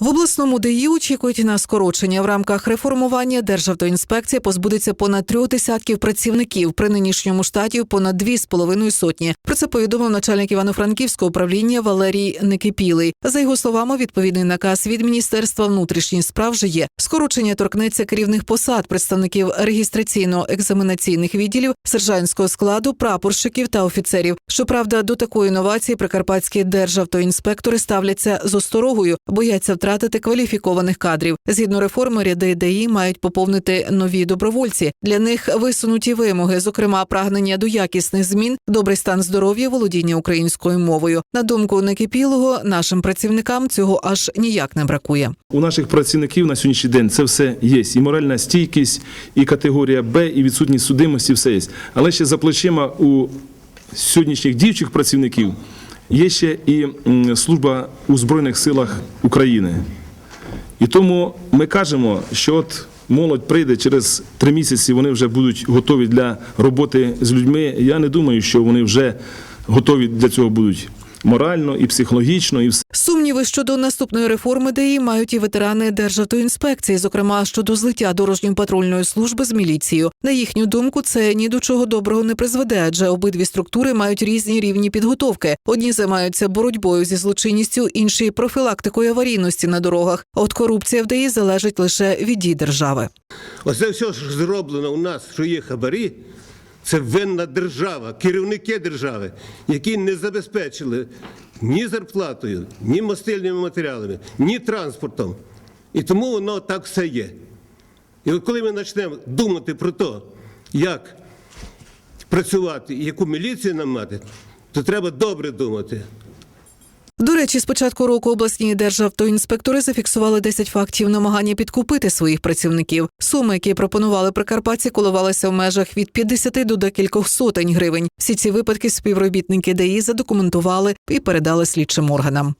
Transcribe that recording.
В обласному ДІ очікують на скорочення в рамках реформування. Державтоінспекція позбудеться понад трьох десятків працівників при нинішньому штаті понад дві з половиною сотні. Про це повідомив начальник Івано-Франківського управління Валерій Некипілий. За його словами, відповідний наказ від міністерства внутрішніх справ вже є. Скорочення торкнеться керівних посад представників регістраційно-екзаменаційних відділів, сержантського складу, прапорщиків та офіцерів. Щоправда, до такої інновації прикарпатські державтоінспектори ставляться з осторогою, бояться втратити кваліфікованих кадрів. Згідно реформи, ряди ДАІ мають поповнити нові добровольці. Для них висунуті вимоги, зокрема прагнення до якісних змін, добрий стан здоров'я, володіння українською мовою. На думку Некипілого, нашим працівникам цього аж ніяк не бракує. У наших працівників на сьогоднішній день це все є. І моральна стійкість, і категорія Б, і відсутність судимості, все є. Але ще за плечима у сьогоднішніх діючих працівників є ще і служба у Збройних силах України. І тому ми кажемо, що от молодь прийде через три місяці, вони вже будуть готові для роботи з людьми. Я не думаю, що вони вже готові для цього будуть морально і психологічно, і все. Сумніви щодо наступної реформи ДАІ мають і ветерани Державтоінспекції, зокрема щодо злиття дорожньої патрульної служби з міліцією. На їхню думку, це ні до чого доброго не призведе, адже обидві структури мають різні рівні підготовки. Одні займаються боротьбою зі злочинністю, інші профілактикою аварійності на дорогах. А от корупція в ДАІ залежить лише від дій держави. Оце все, що зроблено у нас, що є хабарі, це винна держава, керівники держави, які не забезпечили ні зарплатою, ні мастильними матеріалами, ні транспортом. І тому воно так все є. І от коли ми почнемо думати про те, як працювати і яку міліцію нам мати, то треба добре думати. До речі, з початку року обласні державтоінспектори зафіксували 10 фактів намагання підкупити своїх працівників. Суми, які пропонували прикарпатці, коливалися в межах від 50 до декількох сотень гривень. Всі ці випадки співробітники ДАІ задокументували і передали слідчим органам.